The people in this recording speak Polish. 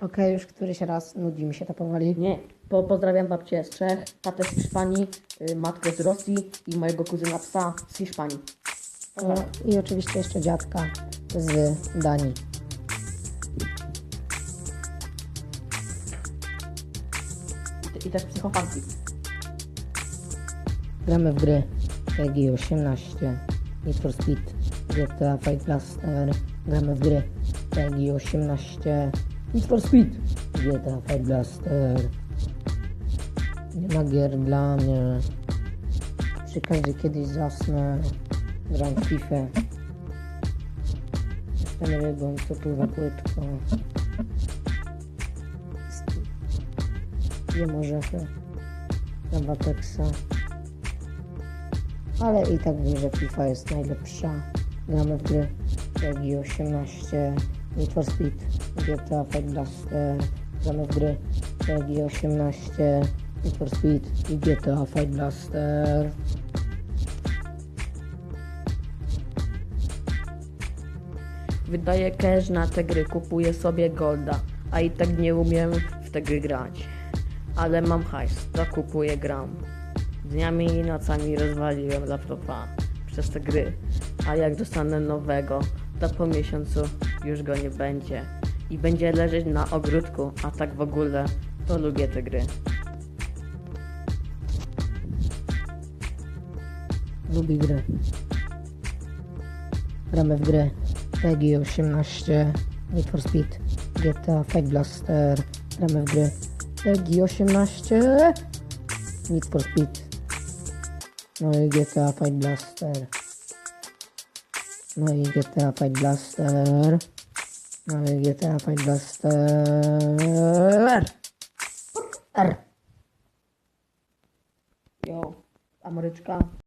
Okej, już któryś raz nudzi mi się to powoli. Nie, po, pozdrawiam babcię z Czech, tatę z Hiszpanii, y, matkę z Rosji i mojego kuzyna psa z Hiszpanii. O, e, I oczywiście jeszcze dziadka z Danii. I, i też psychofanki. Gramy w gry PG18, Need for Speed, GTA 5 Last Ever. Gramy w gry PG18, Super Sweet. GTA 5 Blaster. Nie ma gier dla mnie. Przy każdej kiedyś zasnę. Gram FIFA. Jestem rybą, co pływa płytko. Jem orzechy. Gram Watexa. Ale i tak wiem, że FIFA jest najlepsza. Gramy w gry. Regi 18. Need for Speed, GTA 5 Blaster. Gramy w gry PEGI 18, Need for Speed i GTA 5 Blaster. Wydaję cash na te gry, kupuję sobie golda, a i tak nie umiem w te gry grać. Ale mam hajs, to kupuję gram. Dniami i nocami rozwaliłem laptopa przez te gry, a jak dostanę nowego, to po miesiącu już go nie będzie. I będzie leżeć na ogródku, a tak w ogóle to lubię te gry. Lubi gry. Gramy w gry PEGI 18, Need for Speed, GTA 5 Blaster. Gramy w gry PEGI 18, Need for Speed. No i GTA 5 Blaster. No i GTA 5 Blaster. No i GTA 5 Blaster. R. Jo, Ameryczka.